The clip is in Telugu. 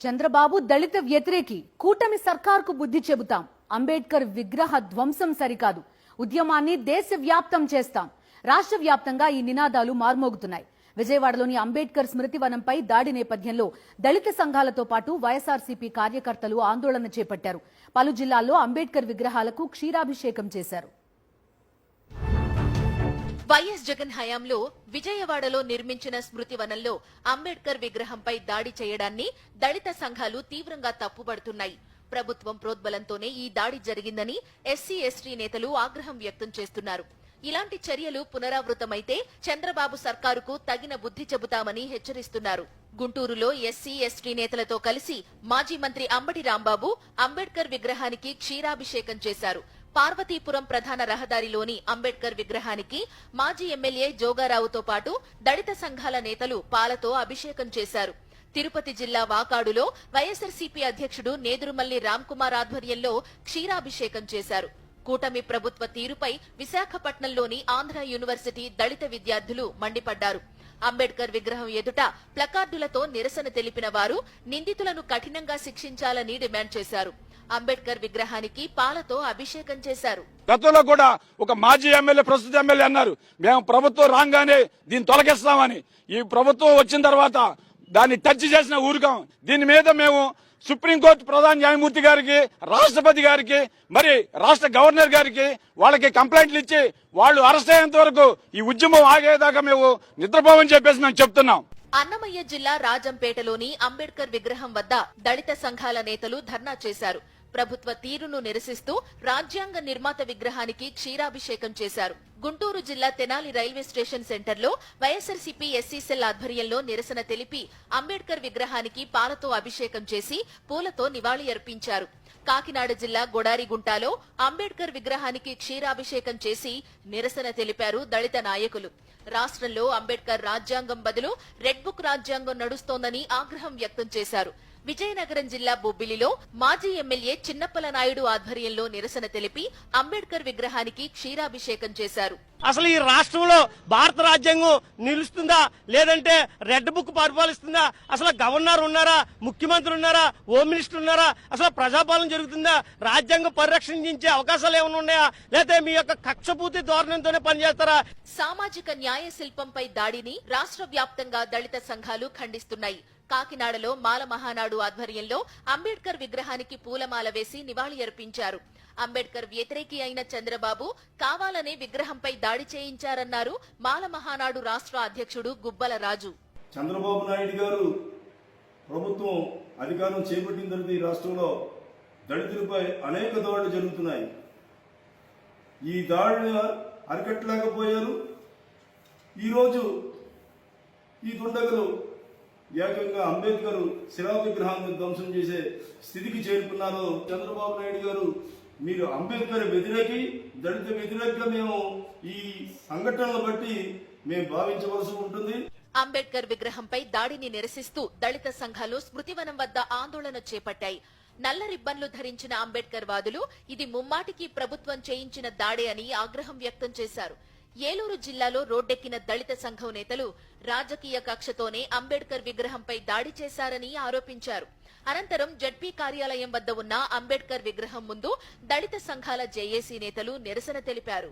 చంద్రబాబు దళిత వ్యతిరేకి కూటమి సర్కార్కు బుద్ధి చెబుతాం. అంబేద్కర్ విగ్రహ ధ్వంసం సరికాదు. ఉద్యమాన్ని దేశవ్యాప్తం చేస్తాం. రాష్ట్ర వ్యాప్తంగా ఈ నినాదాలు మార్మోగుతున్నాయి. విజయవాడలోని అంబేద్కర్ స్మృతి వనంపై దాడి నేపథ్యంలో దళిత సంఘాలతో పాటు వైఎస్ఆర్సీపీ కార్యకర్తలు ఆందోళన చేపట్టారు. పలు జిల్లాల్లో అంబేద్కర్ విగ్రహాలకు క్షీరాభిషేకం చేశారు. వైఎస్ జగన్ హయాంలో విజయవాడలో నిర్మించిన స్మృతివనంలో అంబేడ్కర్ అంబేద్కర్ విగ్రహంపై దాడి చేయడాన్ని దళిత సంఘాలు తీవ్రంగా తప్పుబడుతున్నాయి. ప్రభుత్వం ప్రోద్బలంతోనే ఈ దాడి జరిగిందని ఎస్సీ ఎస్టీ నేతలు ఆగ్రహం వ్యక్తం చేస్తున్నారు. ఇలాంటి చర్యలు పునరావృతమైతే చంద్రబాబు సర్కారుకు తగిన బుద్ధి చెబుతామని హెచ్చరిస్తున్నారు. గుంటూరులో ఎస్సీ ఎస్టీ నేతలతో కలిసి మాజీ మంత్రి అంబటి రాంబాబు అంబేద్కర్ విగ్రహానికి క్షీరాభిషేకం చేశారు. పార్వతీపురం ప్రధాన రహదారిలోని అంబేద్కర్ విగ్రహానికి మాజీ ఎమ్మెల్యే జోగారావుతో పాటు దళిత సంఘాల నేతలు పాలతో అభిషేకం చేశారు. తిరుపతి జిల్లా వాకాడులో వైఎస్ఆర్సీపీ అధ్యక్షుడు నేదురుమల్లి రామ్కుమార్ ఆధ్వర్యంలో క్షీరాభిషేకం చేశారు. కూటమి ప్రభుత్వ తీరుపై విశాఖపట్నంలోని ఆంధ్ర యూనివర్సిటీ దళిత విద్యార్థులు మండిపడ్డారు. అంబేద్కర్ విగ్రహం ఎదుట ప్లకార్డులతో నిరసన తెలిపిన వారు నిందితులను కఠినంగా శిక్షించాలని డిమాండ్ చేశారు. అంబేద్కర్ విగ్రహానికి పాలతో అభిషేకం చేశారు. గతంలో కూడా ఒక మాజీ ఎమ్మెల్యే ప్రస్తుత ఎమ్మెల్యే అన్నారు మేము ప్రభుత్వం రాగానే దీన్ని తొలగిస్తామని. ఈ ప్రభుత్వం వచ్చిన తర్వాత దాన్ని టచ్ చేసిన ఊరుకాం దీని మీద మేము సుప్రీంకోర్టు ప్రధాన న్యాయమూర్తి గారికి రాష్ట్రపతి గారికి మరి రాష్ట్ర గవర్నర్ గారికి వాళ్ళకి కంప్లైంట్లు ఇచ్చి వాళ్ళు అరెస్ట్ అయ్యేంత వరకు ఈ ఉద్యమం ఆగేదాకా మేము నిద్రపోవని చెప్పేసి మేము చెప్తున్నాం. అన్నమయ్య జిల్లా రాజంపేటలోని అంబేద్కర్ విగ్రహం వద్ద దళిత సంఘాల నేతలు ధర్నా చేశారు. ప్రభుత్వ తీరును నిరసిస్తూ రాజ్యాంగ నిర్మాత విగ్రహానికి క్షీరాభిషేకం చేశారు. గుంటూరు జిల్లా తెనాలి రైల్వే స్టేషన్ సెంటర్లో వైఎస్ఆర్సీపీ ఎస్సీ సెల్ ఆధ్వర్యంలో నిరసన తెలిపి అంబేద్కర్ విగ్రహానికి పాలతో అభిషేకం చేసి పూలతో నివాళి అర్పించారు. కాకినాడ జిల్లా గొడారిగుంటాలో అంబేద్కర్ విగ్రహానికి క్షీరాభిషేకం చేసి నిరసన తెలిపారు దళిత నాయకులు. రాష్ట్రంలో అంబేద్కర్ రాజ్యాంగం బదులు రెడ్ బుక్ రాజ్యాంగం నడుస్తోందని ఆగ్రహం వ్యక్తం చేశారు. విజయనగరం జిల్లా బొబ్బిలిలో మాజీ ఎమ్మెల్యే చిన్నప్పల నాయుడు ఆధ్వర్యంలో నిరసన తెలిపి అంబేద్కర్ విగ్రహానికి క్షీరాభిషేకం చేశారు. అసలు ఈ రాష్ట్రంలో భారత రాజ్యాంగం నిలుస్తుందా? లేదంటే రెడ్ బుక్ పరిపాలిస్తుందా? అసలు గవర్నర్ ఉన్నారా? ముఖ్యమంత్రి ఉన్నారా? హోమ్ మినిస్టర్ ఉన్నారా? అసలు ప్రజాపాలన జరుగుతుందా? రాజ్యాంగం పరిరక్షించే అవకాశాలు ఏమైనా ఉన్నాయా? లేకపోతే మీ యొక్క కక్షపూర్తి ధోరణితోనే పనిచేస్తారా? సామాజిక న్యాయ శిల్పంపై దాడిని రాష్ట్ర వ్యాప్తంగా దళిత సంఘాలు ఖండిస్తున్నాయి. కాకినాడలో మాల మహానాడు ఆధ్వర్యంలో అంబేద్కర్ విగ్రహానికి పూలమాల వేసి నివాళి అర్పించారు. అంబేద్కర్ వ్యతిరేకి అయిన చంద్రబాబు కావాలనే విగ్రహంపై దాడి చేయించారన్నారు మాల మహానాడు రాష్ట్ర అధ్యక్షుడు గుబ్బల రాజు. చంద్రబాబు నాయుడు గారు ప్రభుత్వం అధికారం చేపట్టిన తర్వాత ఈ రాష్ట్రంలో దళితులపై అనేక దాడులు జరుగుతున్నాయి. ఈ దాడులు అరికట్టలేకపోయారు. ఈరోజు ఈ దుండగులు ఏకంగా అంబేద్కర్ శిలా విగ్రహాన్ని ధ్వంసం చేసే స్థితికి చేరుకున్నారు చంద్రబాబు నాయుడు గారు. మీరు అంబేద్కర్ వ్యతిరేకి దళిత వ్యతిరేకంగా మేము ఈ సంఘటనలు బట్టి మేము భావించవలసి ఉంటుంది. అంబేద్కర్ విగ్రహంపై దాడిని నిరసిస్తూ దళిత సంఘాలు స్మృతివనం వద్ద ఆందోళన చేపట్టాయి. నల్ల రిబ్బన్లు ధరించిన అంబేద్కర్ వాదులు ఇది ముమ్మాటికి ప్రభుత్వం చేయించిన దాడే అని ఆగ్రహం వ్యక్తం చేశారు. ఏలూరు జిల్లాలో రోడ్డెక్కిన దళిత సంఘం నేతలు రాజకీయ కక్షతోనే అంబేద్కర్ విగ్రహంపై దాడి చేశారని ఆరోపించారు. అనంతరం జడ్పీ కార్యాలయం వద్ద ఉన్న అంబేద్కర్ విగ్రహం ముందు దళిత సంఘాల జేఏసీ నేతలు నిరసన తెలిపారు.